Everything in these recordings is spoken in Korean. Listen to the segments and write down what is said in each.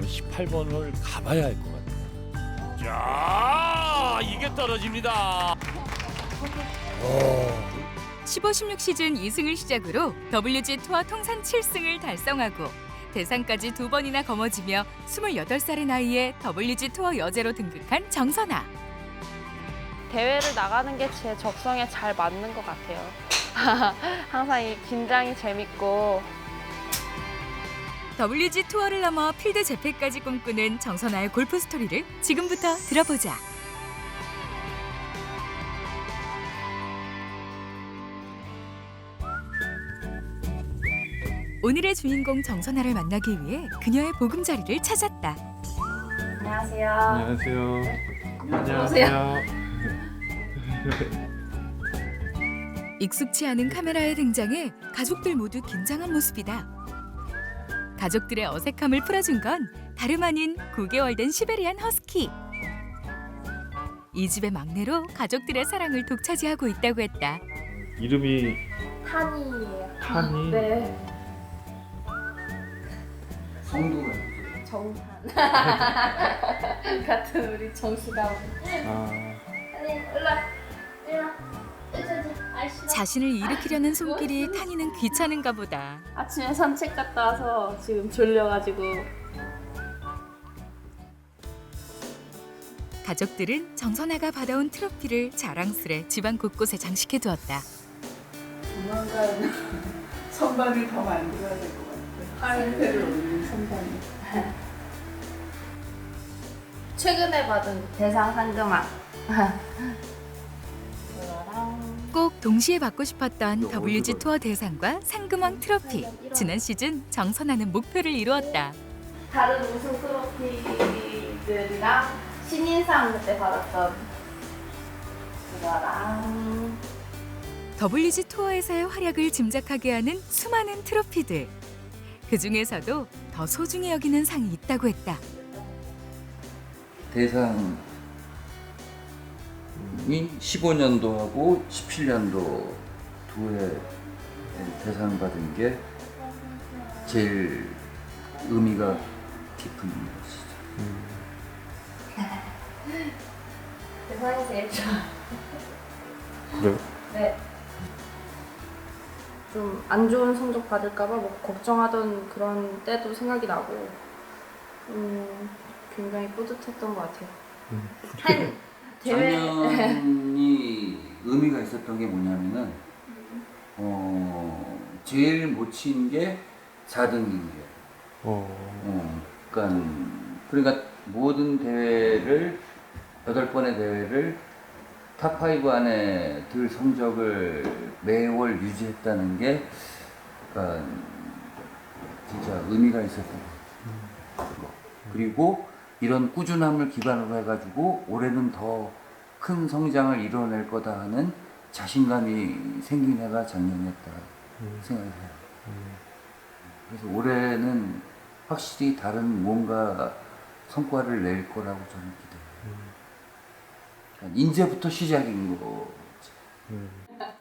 우승은 18번을 가봐야 할 것 같아요. 자, 이게 떨어집니다. 15-16 시즌 2승을 시작으로 WG 투어 통산 7승을 달성하고 대상까지 두 번이나 거머쥐며 28살의 나이에 WG 투어 여제로 등극한 정선아. 대회를 나가는 게 제 적성에 잘 맞는 것 같아요. 항상 이 긴장이 재밌고 WG 투어를 넘어 필드 재패까지 꿈꾸는 정선아의 골프 스토리를 지금부터 들어보자. 오늘의 주인공 정선아를 만나기 위해 그녀의 보금자리를 찾았다. 안녕하세요. 안녕하세요. 안녕하세요. 익숙치 않은 카메라의 등장에 가족들 모두 긴장한 모습이다. 가족들의 어색함을 풀어준 건 다름 아닌 9개월 된 시베리안 허스키. 이 집의 막내로 가족들의 사랑을 독차지하고 있다고 했다. 이름이 탄이에요. 탄이. 네. 성도가 정탄. 같은 우리 정수가. 아, 자신을 일으키려는 손길이 탄이는 귀찮은가 보다. 아침에 산책 갔다 와서 지금 졸려가지고 가족들은 정선아가 받아온 트로피를 자랑스레 집안 곳곳에 장식해 두었다. 조만간 선반을 더 만들어야 될 것 같아요. 상태를 올린 선반을. 최근에 받은 대상 상금왕. 동시에 받고 싶었던 WG 투어 대상과 상금왕 트로피. 지난 시즌 정선아는 목표를 이루었다. 다른 우승 트로피들이랑 신인상 그때 받았던 그거랑 WG 투어에서의 활약을 짐작하게 하는 수많은 트로피들. 그 중에서도 더 소중히 여기는 상이 있다고 했다. 대상 이 15년도하고 17년도 두 해 대상 받은 게 제일 의미가 깊은 것이죠. 대상이 제일 좋아. 그래요? 네. 좀 안 좋은 성적 받을까봐 뭐 걱정하던 그런 때도 생각이 나고, 음, 굉장히 뿌듯했던 것 같아요. 음. 한 대회. 작년이 의미가 있었던 게 뭐냐면은 어 제일 못 친 게 4등인 게 어, 어, 그러니까 그러니까 모든 대회를 여덟 번의 대회를 탑 5 안에 들 성적을 매월 유지했다는 게 그러니까 진짜 의미가 있었던 거. 그리고 이런 꾸준함을 기반으로 해가지고 올해는 더 큰 성장을 이뤄낼 거다 하는 자신감이 생긴 해가 작년이었다 생각이 해요. 그래서 올해는 확실히 다른 뭔가 성과를 낼 거라고 저는 기대해요. 그러니까 이제부터 시작인 거.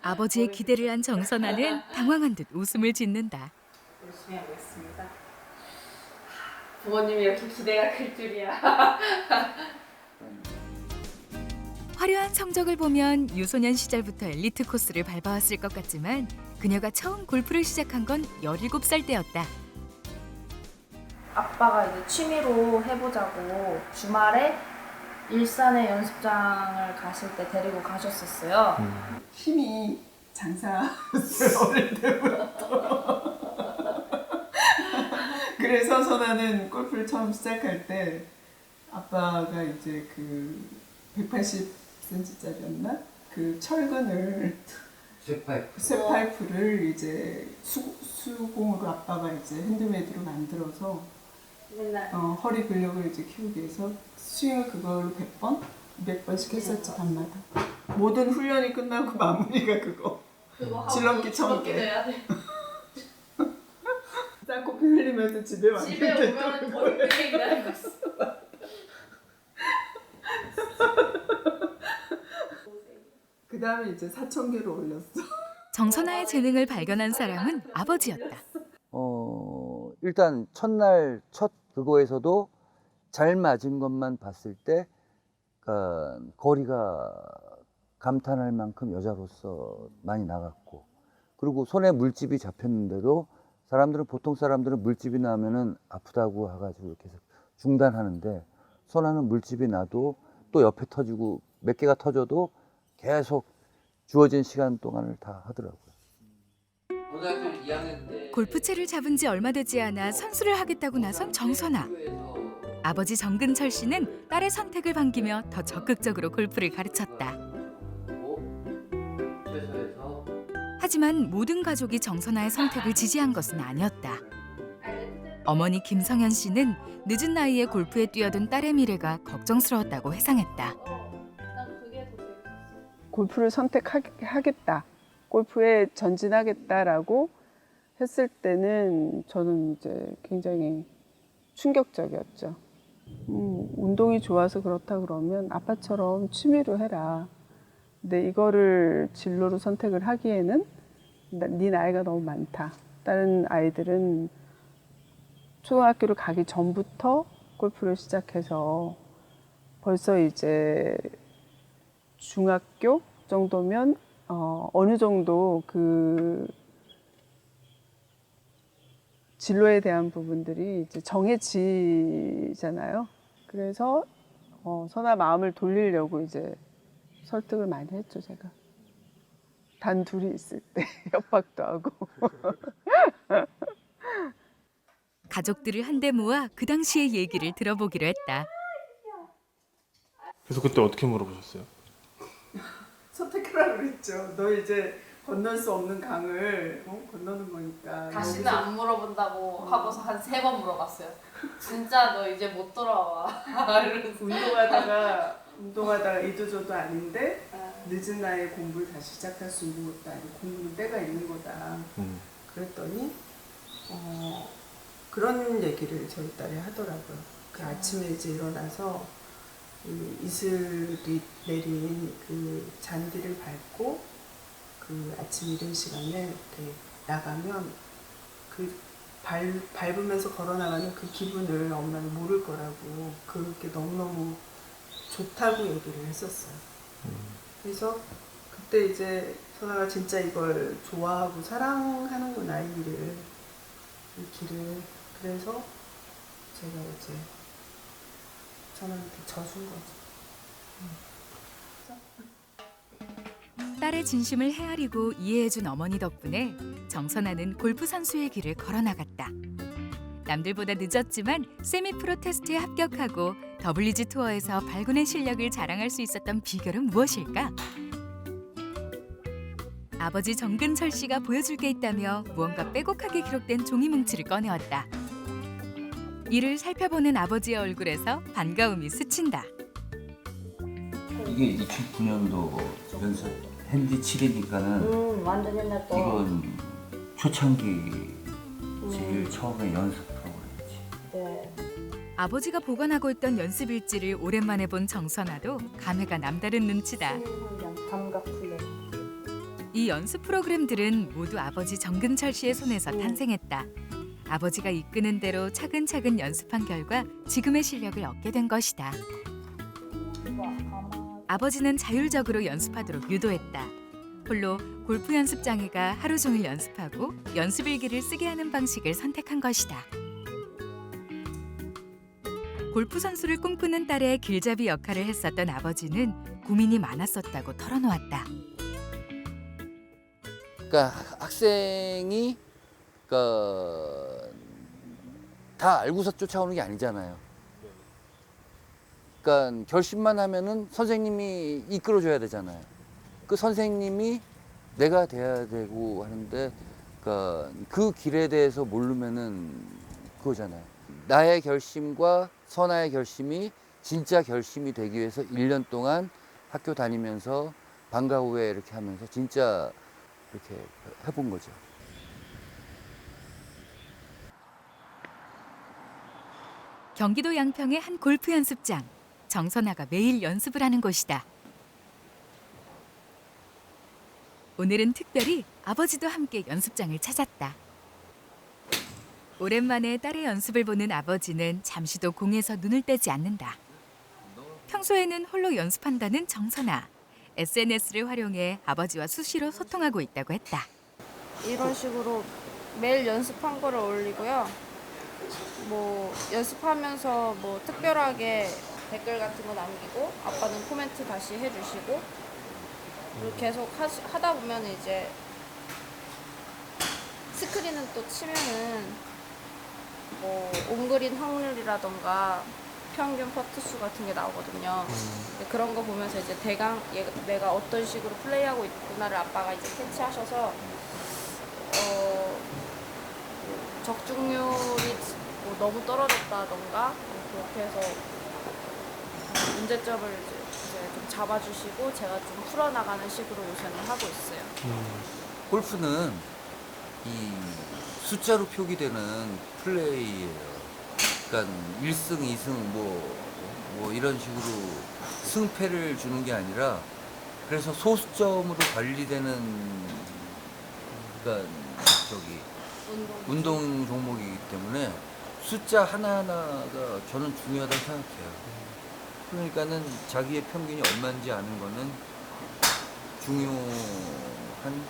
아버지의 기대를 한 정선아는 당황한 듯 웃음을 짓는다. 열심히 하겠습니다. 부모님이 이렇게 기대가 클 줄이야. 화려한 성적을 보면 유소년 시절부터 엘리트 코스를 밟아왔을 것 같지만 그녀가 처음 골프를 시작한 건 17살 때였다. 아빠가 이제 취미로 해보자고 주말에 일산에 연습장을 가실 때 데리고 가셨었어요. 힘이 장사였어요 어릴 때부터. 그래서 선아는 골프를 처음 시작할 때 아빠가 이제 그 180cm짜리였나 그 철근을 쇠파이프. 쇠파이프를 이제 수, 수공으로 아빠가 이제 핸드메이드로 만들어서 맨날 어, 허리 근력을 이제 키우기 위해서 스윙을 그걸로 100번, 200번씩 했었지 밤마다. 모든 훈련이 끝나고 마무리가 그거. 그거 하고. 줄넘기도 해야 돼. 쌍코피 흘리면서 집에 왔는데 집에 오면 기다리고 있어. 그 다음에 이제 4천 개를 올렸어. 정선아의 재능을 발견한 사람은 아버지였다. 어, 일단 첫날 첫 그거에서도 잘 맞은 것만 봤을 때 그러니까 거리가 감탄할 만큼 여자로서 많이 나갔고 그리고 손에 물집이 잡혔는데도 사람들은 보통 사람들은 물집이 나면은 아프다고 해가지고 이렇게 해서 중단하는데 손하는 물집이 나도 또 옆에 터지고 몇 개가 터져도 계속 주어진 시간 동안을 다 하더라고요. 고등학교 2학년 때 골프채를 잡은 지 얼마 되지 않아 선수를 하겠다고 나선 정선아. 아버지 정근철 씨는 딸의 선택을 반기며 더 적극적으로 골프를 가르쳤다. 하지만 모든 가족이 정선아의 선택을 지지한 것은 아니었다. 어머니 김성현 씨는 늦은 나이에 골프에 뛰어든 딸의 미래가 걱정스러웠다고 회상했다. 골프를 선택하겠다. 골프에 전진하겠다라고 했을 때는 저는 이제 굉장히 충격적이었죠. 음, 운동이 좋아서 그렇다 그러면 아빠처럼 취미로 해라. 근데 이거를 진로로 선택을 하기에는 나- 네 나이가 너무 많다. 다른 아이들은 초등학교를 가기 전부터 골프를 시작해서 벌써 이제 중학교 정도면 어, 어느 정도 그 진로에 대한 부분들이 이제 정해지잖아요. 그래서 어, 선아 마음을 돌리려고 이제 설득을 많이 했죠, 제가. 단 둘이 있을 때 협박도 하고. 가족들을 한데 모아 그 당시의 얘기를 들어보기로 했다. 그래서 그때 어떻게 물어보셨어요? 선택하라고 그랬죠. 너 이제 건널 수 없는 강을 어? 건너는 거니까. 다시는 여기서 안 물어본다고 하고서 한 세 번 물어봤어요. 진짜 너 이제 못 돌아와. 이러면서. 운동하다가 운동하다가 이도저도 아닌데 아, 늦은 나이에 공부를 다시 시작할 수 있는 것도 아니고 공부는 때가 있는 거다. 음. 그랬더니 어, 그런 얘기를 저희 딸이 하더라고요. 그 아침에 이제 일어나서 그 이슬이 내린 그 잔디를 밟고 그 아침 이른 시간에 이렇게 나가면 그 발, 밟으면서 걸어 나가는 그 기분을 엄마는 모를 거라고 그게 너무너무 좋다고 얘기를 했었어요. 그래서 그때 이제 선아가 진짜 이걸 좋아하고 사랑하는구나 이 일을 이 길을 그래서 제가 이제 저한테 져준 거죠. 딸의 진심을 헤아리고 이해해준 어머니 덕분에 정선아는 골프 선수의 길을 걸어나갔다. 남들보다 늦었지만 세미프로 테스트에 합격하고 WG 투어에서 발군의 실력을 자랑할 수 있었던 비결은 무엇일까? 아버지 정근철 씨가 보여줄 게 있다며 무언가 빼곡하게 기록된 종이 뭉치를 꺼내었다. 이를 살펴보는 아버지의 얼굴에서 반가움이 스친다. 이게 2009년도 연습 핸디 7이니까는 음, 완전 옛날 거. 이건 초창기 제일 처음에 연습 프로그램이지. 네. 아버지가 보관하고 있던 연습 일지를 오랜만에 본 정선아도 감회가 남다른 눈치다. 훈련, 감각 훈련. 이 연습 프로그램들은 모두 아버지 정근철 씨의 손에서 음. 탄생했다. 아버지가 이끄는 대로 차근차근 연습한 결과 지금의 실력을 얻게 된 것이다. 아버지는 자율적으로 연습하도록 유도했다. 홀로 골프 연습장애가 하루 종일 연습하고 연습 일기를 쓰게 하는 방식을 선택한 것이다. 골프 선수를 꿈꾸는 딸의 길잡이 역할을 했었던 아버지는 고민이 많았었다고 털어놓았다. 그러니까 학생이 그러니까 다 알고서 쫓아오는 게 아니잖아요. 그러니까 결심만 하면은 선생님이 이끌어줘야 되잖아요. 그 선생님이 내가 돼야 되고 하는데 그러니까 그 길에 대해서 모르면은 그거잖아요. 나의 결심과 선아의 결심이 진짜 결심이 되기 위해서 1년 동안 학교 다니면서 방과 후에 이렇게 하면서 진짜 이렇게 해본 거죠. 경기도 양평의 한 골프 연습장. 정선아가 매일 연습을 하는 곳이다. 오늘은 특별히 아버지도 함께 연습장을 찾았다. 오랜만에 딸의 연습을 보는 아버지는 잠시도 공에서 눈을 떼지 않는다. 평소에는 홀로 연습한다는 정선아. SNS를 활용해 아버지와 수시로 소통하고 있다고 했다. 이런 식으로 매일 연습한 거를 올리고요. 뭐 연습하면서 뭐 특별하게 댓글 같은 거 남기고 아빠는 코멘트 다시 해주시고 그리고 계속 하시, 하다 보면 이제 스크린은 또 치면은 뭐 온그린 확률이라던가 평균 퍼트 수 같은 게 나오거든요. 근데 그런 거 보면서 이제 대강 얘, 내가 어떤 식으로 플레이하고 있구나를 아빠가 이제 캐치하셔서 어, 뭐 적중률이 뭐 너무 떨어졌다던가 뭐 그렇게 해서 어, 문제점을 이제 좀 잡아주시고 제가 좀 풀어나가는 식으로 요새는 하고 있어요. 골프는 이 숫자로 표기되는 플레이예요. 그러니까 1승, 2승 뭐, 뭐 이런 식으로 승패를 주는 게 아니라 그래서 소수점으로 관리되는 그러니까 저기 운동. 운동 종목이기 때문에 숫자 하나하나가 저는 중요하다고 생각해요. 그러니까는 자기의 평균이 얼마인지 아는 거는 중요한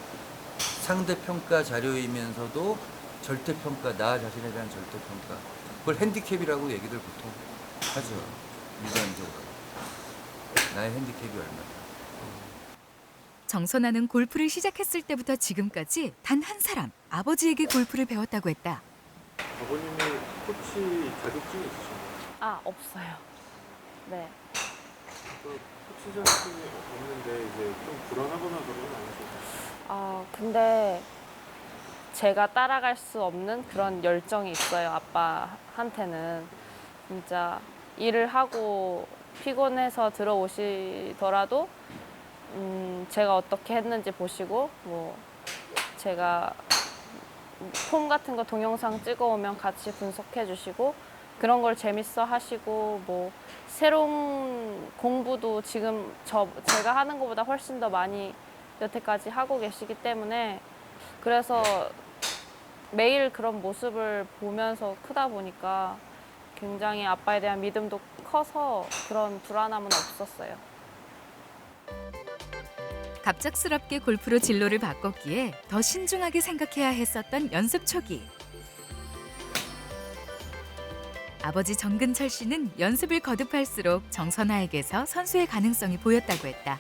상대 평가 자료이면서도 절대 평가, 나 자신에 대한 절대 평가. 그걸 핸디캡이라고 얘기들 보통 하죠. 일반적으로. 나의 핸디캡이 얼마다. 정선아는 골프를 시작했을 때부터 지금까지 단 한 사람 아버지에게 골프를 배웠다고 했다. 아버님이 코치 자격증이 있으신가요? 아 없어요. 네. 그 없는데 이제 좀 불안하거나 그런 건 아니실까요? 아 근데 제가 따라갈 수 없는 그런 열정이 있어요 아빠한테는 진짜 일을 하고 피곤해서 들어오시더라도 음 제가 어떻게 했는지 보시고 뭐 제가 폼 같은 거 동영상 찍어오면 같이 분석해 주시고 그런 걸 재밌어 하시고 뭐 새로운 공부도 지금 저 제가 하는 것보다 훨씬 더 많이 여태까지 하고 계시기 때문에 그래서 매일 그런 모습을 보면서 크다 보니까 굉장히 아빠에 대한 믿음도 커서 그런 불안함은 없었어요. 갑작스럽게 골프로 진로를 바꿨기에 더 신중하게 생각해야 했었던 연습 초기. 아버지 정근철 씨는 연습을 거듭할수록 정선아에게서 선수의 가능성이 보였다고 했다.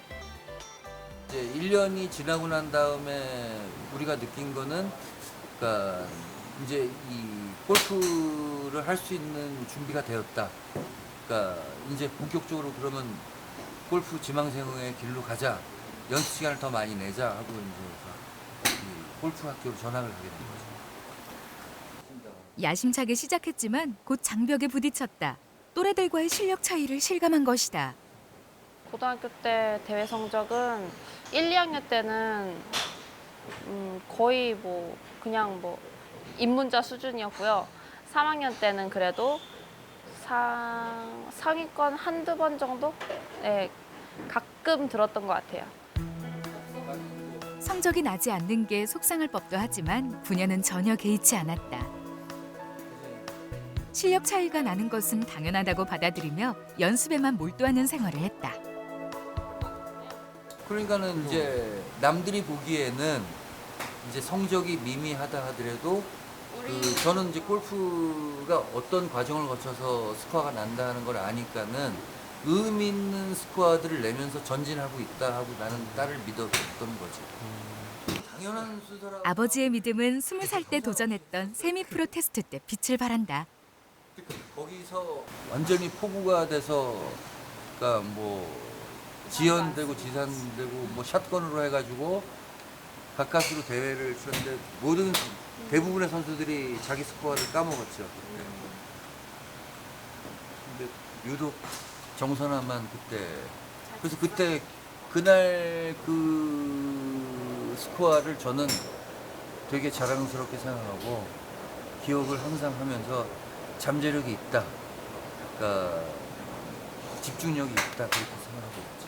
이제 1년이 지나고 난 다음에 우리가 느낀 거는 그러니까 이제 이 골프를 할 수 있는 준비가 되었다. 그러니까 이제 본격적으로 그러면 골프 지망생의 길로 가자. 연습 시간을 더 많이 내자 하고 이제 이 골프 학교로 전학을 하게 된 거죠. 야심차게 시작했지만 곧 장벽에 부딪혔다. 또래들과의 실력 차이를 실감한 것이다. 고등학교 때 대회 성적은 1, 2학년 때는 음, 거의 뭐 그냥 뭐 입문자 수준이었고요. 3학년 때는 그래도 상, 상위권 한두 번 정도? 네, 가끔 들었던 것 같아요. 성적이 나지 않는 게 속상할 법도 하지만 부녀는 전혀 개의치 않았다. 실력 차이가 나는 것은 당연하다고 받아들이며 연습에만 몰두하는 생활을 했다. 그러니까는 이제 남들이 보기에는 이제 성적이 미미하다 하더라도 그 저는 이제 골프가 어떤 과정을 거쳐서 스코어가 난다 하는 걸 아니까는 의미 있는 스코어들을 내면서 전진하고 있다 하고 나는 딸을 믿었던 거지. 당연한 수더라고. 아버지의 믿음은 스무 살 때 도전했던 세미 프로 테스트 때 빛을 발한다. 거기서 완전히 포구가 돼서 그러니까 뭐 지연되고 지산되고 뭐 샷건으로 해가지고 가까스로 대회를 치렀는데 모든 대부분의 선수들이 자기 스코어를 까먹었죠. 근데 유독 정선아만 그때 그래서 그때 그날 그 스코어를 저는 되게 자랑스럽게 생각하고 기억을 항상 하면서 잠재력이 있다. 그러니까 집중력이 있다 그렇게 생각하고 있지.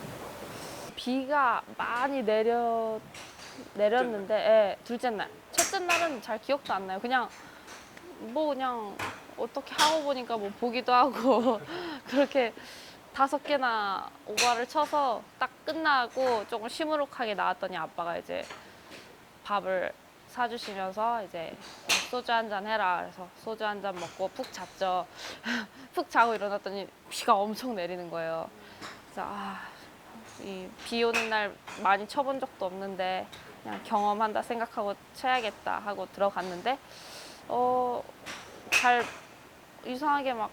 비가 많이 내려 내렸는데 예, 둘째 날, 첫째 날은 잘 기억도 안 나요. 그냥 뭐 그냥 어떻게 하고 보니까 뭐 보기도 하고 그렇게 다섯 개나 오바를 쳐서 딱 끝나고 조금 시무룩하게 나왔더니 아빠가 이제 밥을 사주시면서 이제 소주 한 잔 해라. 그래서 소주 한 잔 먹고 푹 잤죠. 푹 자고 일어났더니 비가 엄청 내리는 거예요. 그래서 아, 이 비 오는 날 많이 쳐본 적도 없는데 그냥 경험한다 생각하고 쳐야겠다 하고 들어갔는데 어, 잘 이상하게 막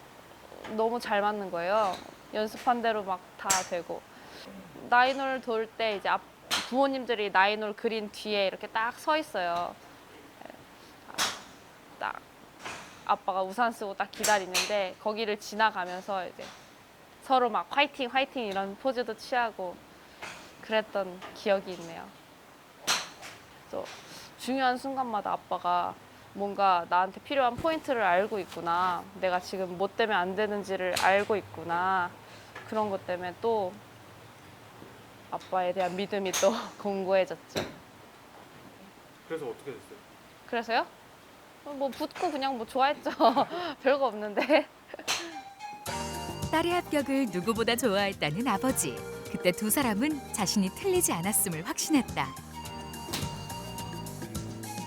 너무 잘 맞는 거예요. 연습한 대로 막 다 되고. 나인홀 돌 때 이제 앞, 부모님들이 나인홀 그린 뒤에 이렇게 딱 서 있어요. 아, 딱 아빠가 우산 쓰고 딱 기다리는데 거기를 지나가면서 이제 서로 막 화이팅 화이팅 이런 포즈도 취하고 그랬던 기억이 있네요. 또 중요한 순간마다 아빠가 뭔가 나한테 필요한 포인트를 알고 있구나. 내가 지금 뭐 때문에 안 되는지를 알고 있구나. 그런 것 때문에 또 아빠에 대한 믿음이 또 공고해졌죠. 그래서 어떻게 됐어요? 그래서요? 뭐 붙고 그냥 뭐 좋아했죠. 별거 없는데. 딸의 합격을 누구보다 좋아했다는 아버지. 그때 두 사람은 자신이 틀리지 않았음을 확신했다.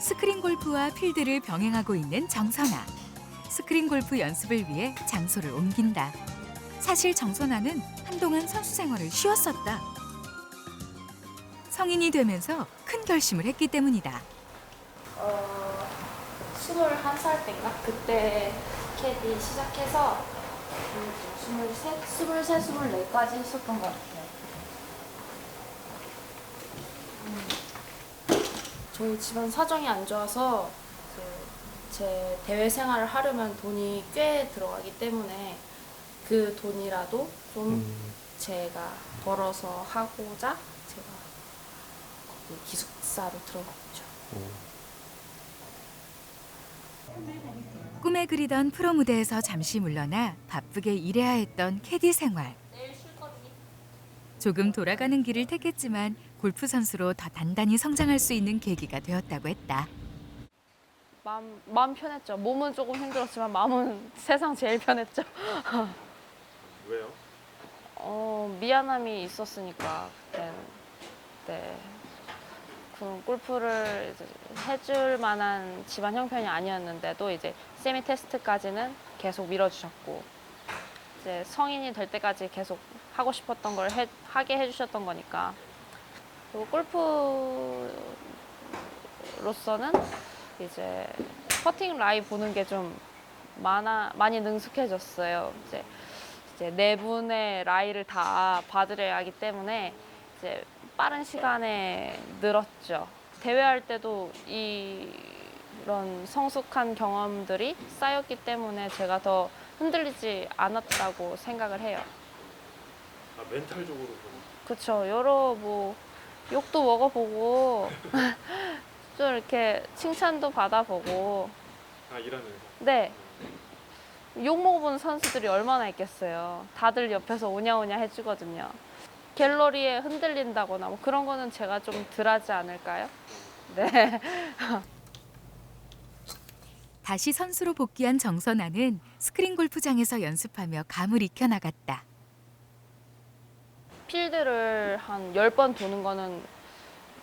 스크린 골프와 필드를 병행하고 있는 정선아. 스크린 골프 연습을 위해 장소를 옮긴다. 사실 정선아는 한동안 선수 생활을 쉬었었다. 성인이 되면서 큰 결심을 했기 때문이다. 어, 21살 때인가? 그때 캐디 시작해서 23, 23, 24까지 했었던 것 같아요. 음, 저희 집안 사정이 안 좋아서 그제 대회 생활을 하려면 돈이 꽤 들어가기 때문에 그 돈이라도 좀 제가 벌어서 하고자 기 기숙사로 들어갔죠. 꿈에 그리던 프로 무대에서 잠시 물러나 바쁘게 일해야 했던 캐디 생활. 조금 돌아가는 길을 택했지만 골프 선수로 더 단단히 성장할 수 있는 계기가 되었다고 했다. 마음, 마음 편했죠. 몸은 조금 힘들었지만 마음은 세상 제일 편했죠. 왜요? 어, 미안함이 있었으니까 그때 네. 그 골프를 해줄 만한 집안 형편이 아니었는데도 이제 세미 테스트까지는 계속 밀어주셨고 이제 성인이 될 때까지 계속 하고 싶었던 걸 해, 하게 해주셨던 거니까 그리고 골프로서는 이제 퍼팅 라이 보는 게 좀 많아 많이 능숙해졌어요. 이제 이제 네 분의 라이를 다 받으려야 하기 때문에 이제 빠른 시간에 늘었죠. 대회할 때도 이, 이런 성숙한 경험들이 쌓였기 때문에 제가 더 흔들리지 않았다고 생각을 해요. 아 멘탈적으로 좀 그렇죠. 여러 뭐 욕도 먹어보고 좀 이렇게 칭찬도 받아보고 아 일하면서 네. 욕 먹어본 선수들이 얼마나 있겠어요. 다들 옆에서 오냐오냐 해주거든요. 갤러리에 흔들린다거나 뭐 그런 거는 제가 좀 덜하지 않을까요? 네. 다시 선수로 복귀한 정선아는 스크린 골프장에서 연습하며 감을 익혀 나갔다. 필드를 한 10번 도는 거는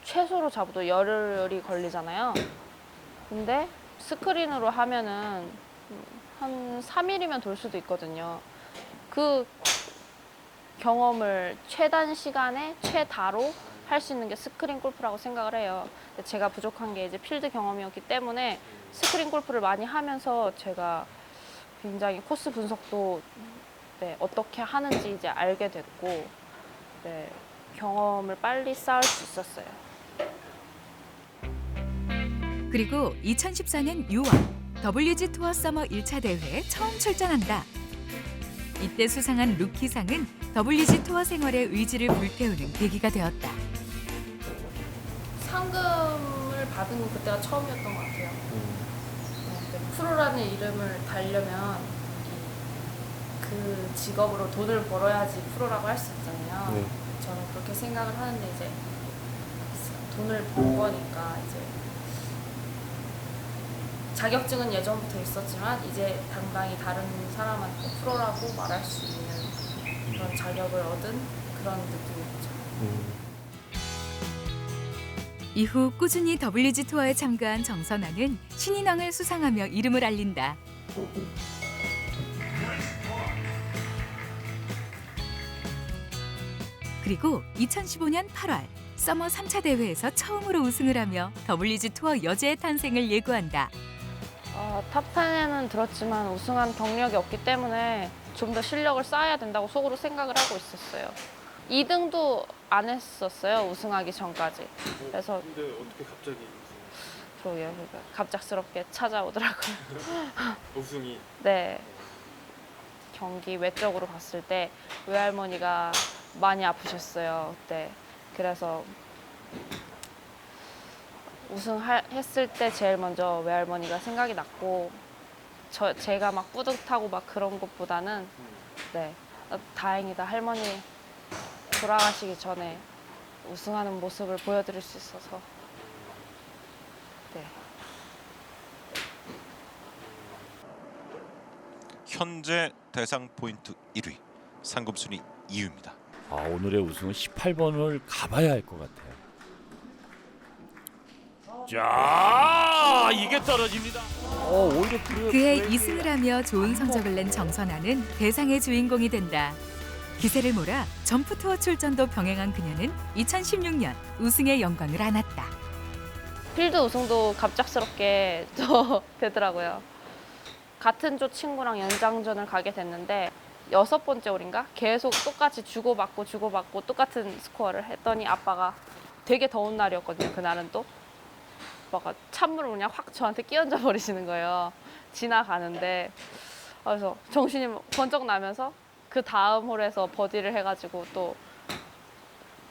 최소로 잡아도 열흘이 걸리잖아요. 근데 스크린으로 하면은 한 3일이면 돌 수도 있거든요. 그 경험을 최단 시간에 최다로 할 수 있는 게 스크린 골프라고 생각을 해요. 제가 부족한 게 이제 필드 경험이었기 때문에 스크린 골프를 많이 하면서 제가 굉장히 코스 분석도 네, 어떻게 하는지 이제 알게 됐고 네, 경험을 빨리 쌓을 수 있었어요. 그리고 2014년 6월 WG 투어 서머 1차 대회에 처음 출전한다. 이때 수상한 루키상은 WG 투어 생활의 의지를 불태우는 계기가 되었다. 상금을 받은 건 그때가 처음이었던 것 같아요. 네, 근데 프로라는 이름을 달려면 그 직업으로 돈을 벌어야지 프로라고 할 수 있잖아요. 저는 그렇게 생각을 하는데 이제 돈을 번 거니까 이제 자격증은 예전부터 있었지만 이제 당당히 다른 사람한테 프로라고 말할 수 있는 그런 자격을 얻은 그런 느낌이죠. 이후 꾸준히 WG 투어에 참가한 정선아는 신인왕을 수상하며 이름을 알린다. 그리고 2015년 8월 서머 3차 대회에서 처음으로 우승을 하며 WG 투어 여제의 탄생을 예고한다. 어, 탑10에는 들었지만 우승한 경력이 없기 때문에 좀 더 실력을 쌓아야 된다고 속으로 생각을 하고 있었어요. 2등도 안 했었어요, 우승하기 전까지. 그래서 근데 어떻게 갑자기 그러게요, 그러니까 갑작스럽게 찾아오더라고요. 우승이 네. 경기 외적으로 봤을 때 외할머니가 많이 아프셨어요, 그때. 그래서 우승했을 때 제일 먼저 외할머니가 생각이 났고 저 제가 막 뿌듯하고 막 그런 것보다는 네 어, 다행이다 할머니 돌아가시기 전에 우승하는 모습을 보여드릴 수 있어서 네. 현재 대상 포인트 1위, 상금 순위 2위입니다. 아, 오늘의 우승은 18번을 가봐야 할 것 같아요. 자, 이게 떨어집니다. 어, 오히려 그래. 그해 2승을 하며 좋은 성적을 낸 정선아는 대상의 주인공이 된다. 기세를 몰아 점프 투어 출전도 병행한 그녀는 2016년 우승의 영광을 안았다. 필드 우승도 갑작스럽게 또 되더라고요. 같은 조 친구랑 연장전을 가게 됐는데 여섯 번째 홀인가 계속 똑같이 주고받고 주고받고 똑같은 스코어를 했더니 아빠가 되게 더운 날이었거든요. 그날은 또 아빠가 찬물을 그냥 확 저한테 끼얹어 버리시는 거예요. 지나가는데 그래서 정신이 번쩍 나면서 그 다음 홀에서 버디를 해가지고 또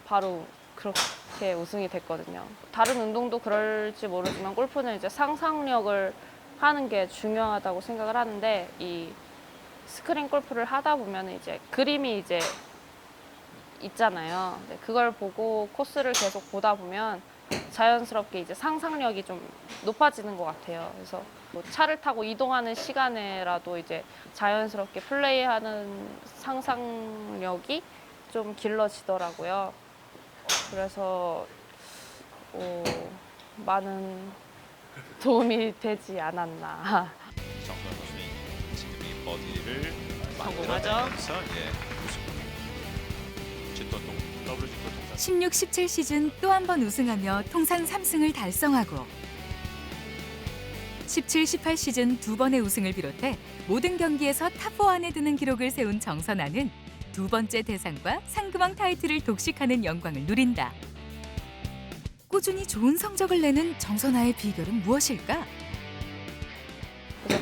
바로 그렇게 우승이 됐거든요. 다른 운동도 그럴지 모르지만 골프는 이제 상상력을 하는 게 중요하다고 생각을 하는데 이 스크린 골프를 하다 보면 이제 그림이 이제 있잖아요. 그걸 보고 코스를 계속 보다 보면 자연스럽게 이제 상상력이 좀 높아지는 것 같아요. 그래서 뭐 차를 타고 이동하는 시간에라도 이제 자연스럽게 플레이하는 상상력이 좀 길러지더라고요. 그래서 어, 많은 도움이 되지 않았나. 정선 선수는 지금 이 버디를. 만들어내면서 예, 우승. 진도동 더블 진도 동산 16, 17 시즌 또 한 번 우승하며 통산 3승을 달성하고 17, 18 시즌 두 번의 우승을 비롯해 모든 경기에서 탑4 안에 드는 기록을 세운 정선아는 두 번째 대상과 상금왕 타이틀을 독식하는 영광을 누린다. 꾸준히 좋은 성적을 내는 정선아의 비결은 무엇일까?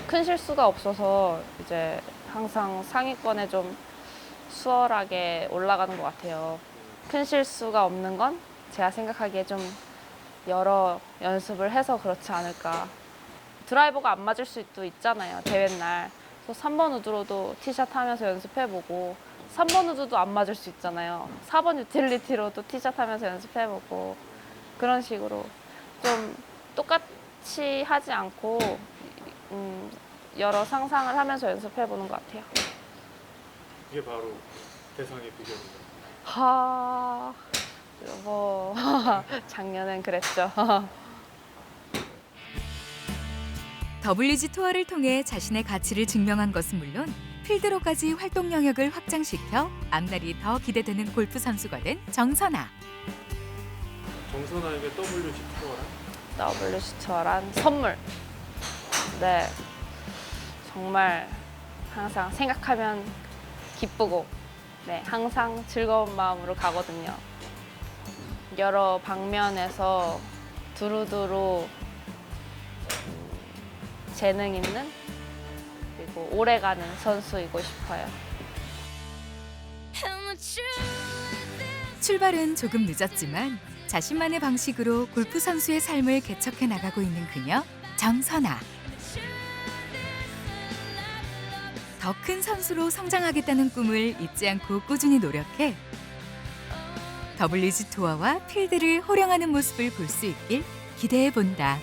큰 실수가 없어서 이제 항상 상위권에 좀 수월하게 올라가는 것 같아요. 큰 실수가 없는 건 제가 생각하기에 좀 여러 연습을 해서 그렇지 않을까. 드라이버가 안 맞을 수도 있잖아요, 대회 날. 그래서 3번 우드로도 티샷 하면서 연습해보고 3번 우드도 안 맞을 수 있잖아요. 4번 유틸리티로도 티샷 하면서 연습해보고 그런 식으로 좀 똑같이 하지 않고 음, 여러 상상을 하면서 연습해보는 것 같아요. 그게 바로 대상의 비결입니다. 하, 뭐 작년엔 그랬죠. WG 투어를 통해 자신의 가치를 증명한 것은 물론 필드로까지 활동 영역을 확장시켜 앞날이 더 기대되는 골프 선수가 된 정선아. 정선아에게 WG 투어란 WC 투어란 선물. 네, 정말 항상 생각하면 기쁘고, 네, 항상 즐거운 마음으로 가거든요. 여러 방면에서 두루두루 음, 재능 있는 그리고 오래가는 선수이고 싶어요. 출발은 조금 늦었지만 자신만의 방식으로 골프 선수의 삶을 개척해 나가고 있는 그녀 정선아. 더 큰 선수로 성장하겠다는 꿈을 잊지 않고 꾸준히 노력해 WG 투어와 필드를 호령하는 모습을 볼 수 있길 기대해 본다.